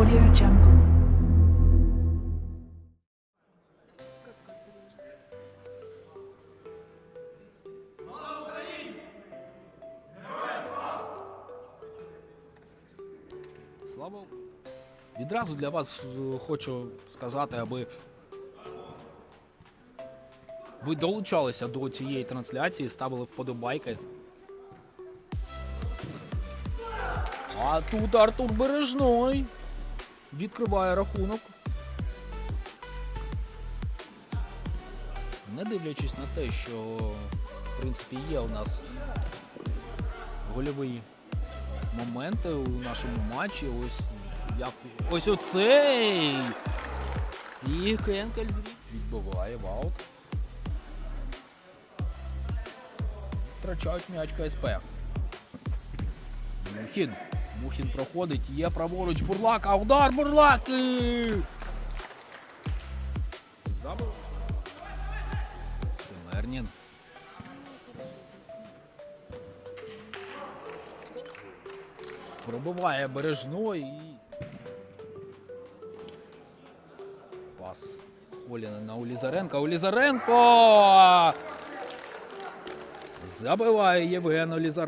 Audio Jungle. Слава! Відразу для вас е, хочу сказати, аби ви долучалися до цієї трансляції, ставили вподобайки. А тут Артур Бережной відкриває рахунок. Не дивлячись на те, що в принципі є у нас гольові моменти у нашому матчі. Ось як ось оцей. І Хенкель відбиває в аут. Втрачають м'яч КСП. Мухін. Мухін проходить, є праворуч Бурлак, а удар Бурлак! Забив. Семернін. Пробиває бережно і. Пас. Холіна на Улізаренка. Улізаренко! Забиває Євген Олізаренко.